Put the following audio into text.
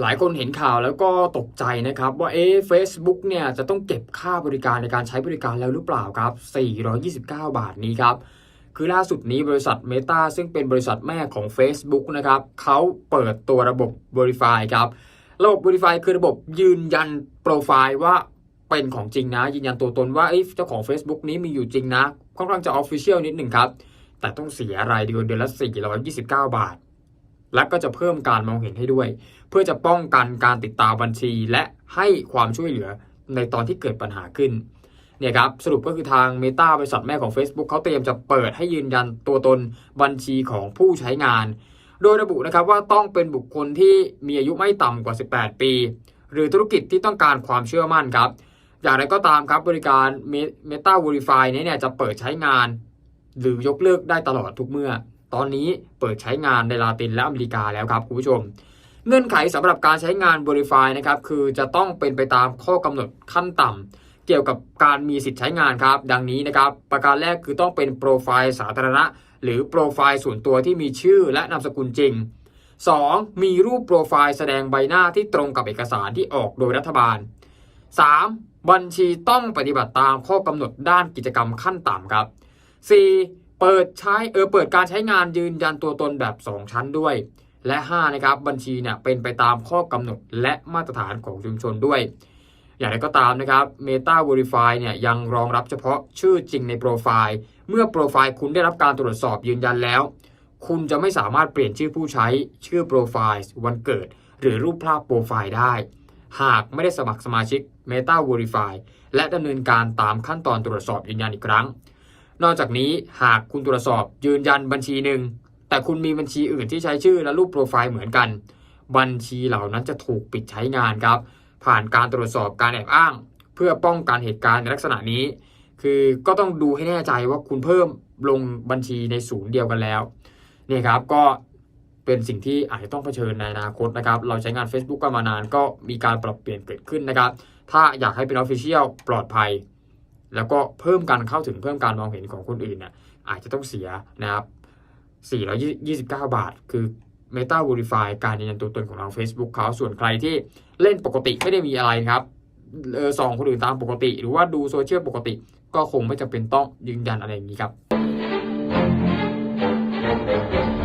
หลายคนเห็นข่าวแล้วก็ตกใจนะครับว่าเอ๊ะ Facebook เนี่ยจะต้องเก็บค่าบริการในการใช้บริการแล้วหรือเปล่าครับ 429 บาทนี้ครับ คือล่าสุดนี้บริษัท Meta ซึ่งเป็นบริษัทแม่ของ Facebook นะครับเขาเปิดตัวระบบ Verify ครับ ระบบ Verify คือระบบยืนยันโปรไฟล์ว่าเป็นของจริงนะ ยืนยันตัวตนว่าเจ้าของ Facebook นี้มีอยู่จริงนะค่อนข้างจะ Official นิดหนึ่งครับ แต่ต้องเสียรายเดือนเดือนละ 429 บาท และก็จะเพิ่มการมองเห็นให้ด้วย เพื่อจะป้องกันการติดตามบัญชี และให้ความช่วยเหลือในตอนที่เกิดปัญหาขึ้นเนี่ยครับสรุปก็คือทาง Meta บริษัทแม่ของ Facebook เขาเตรียมจะเปิดให้ยืนยันตัวตนบัญชีของผู้ใช้งาน โดยระบุนะครับว่าต้องเป็นบุคคลที่มีอายุไม่ต่ำกว่า 18 ปี หรือธุรกิจที่ต้องการความเชื่อมั่นครับ อย่างไรก็ตามครับบริการ Meta Verify นี้เนี่ยจะเปิดใช้งาน หรือยกเลิกได้ตลอดทุกเมื่อ ตอนนี้เปิดใช้งานในลาตินและอเมริกาแล้วครับคุณผู้ชม เงื่อนไขสำหรับการใช้งาน Verify นะครับคือจะต้องเป็นไปตามข้อกำหนดขั้นต่ำเกี่ยวกับการมีสิทธิ์ใช้งานครับ ดังนี้นะครับ ประการแรกคือต้องเป็นโปรไฟล์สาธารณะ หรือโปรไฟล์ส่วนตัวที่มีชื่อและนามสกุลจริง 2. มีรูปโปรไฟล์แสดงใบหน้าที่ตรงกับเอกสารที่ออกโดยรัฐบาล 3. บัญชีต้องปฏิบัติตามข้อกำหนดด้านกิจกรรมขั้นต่ำครับ 4. เปิดใช้เออเปิดการใช้งานยืนยันตัวตนแบบ 2 ชั้นด้วย และ 5 นะครับ บัญชีเนี่ยเป็นไปตามข้อกำหนดและมาตรฐานของชุมชนด้วย อย่างไรก็ตามนะครับ Meta Verify เนี่ยยังรองรับเฉพาะชื่อจริงในโปรไฟล์ เมื่อโปรไฟล์คุณได้รับการตรวจสอบยืนยันแล้ว คุณจะไม่สามารถเปลี่ยนชื่อผู้ใช้ชื่อโปรไฟล์วันเกิด หรือรูปภาพโปรไฟล์ได้ หากไม่ได้สมัครสมาชิก Meta Verify และดำเนินการตามขั้นตอนตรวจสอบยืนยันอีกครั้ง นอกจากนี้หากคุณตรวจสอบยืนยันบัญชีหนึ่ง แต่คุณมีบัญชีอื่นที่ใช้ชื่อและรูปโปรไฟล์เหมือนกัน บัญชีเหล่านั้นจะถูกปิดใช้งานครับ ผ่านการตรวจสอบการแอบอ้าง เพื่อป้องกันเหตุการณ์ในลักษณะนี้ คือก็ต้องดูให้แน่ใจว่าคุณเพิ่มลงบัญชีในศูนย์เดียวกันแล้วเนี่ยครับก็เป็นสิ่งที่อาจจะต้องเผชิญในอนาคตนะครับ เราใช้งาน Facebook กันมานานก็มีการปรับเปลี่ยนเกิดขึ้นนะครับ ถ้าอยากให้เป็น Official ปลอดภัย แล้วก็เพิ่มการเข้าถึงเพิ่มการมองเห็นของคนอื่นเนี่ยอาจจะต้องเสียนะครับ429 บาท คือ Meta Verify การยืนยันตัวตนของทาง Facebook เขาส่วนใครที่เล่นปกติไม่ได้มีอะไรครับส่องคนอื่นตามปกติ หรือว่าดูโซเชียลปกติ ก็คงไม่จำเป็นต้องยืนยันอะไรอย่างนี้ครับ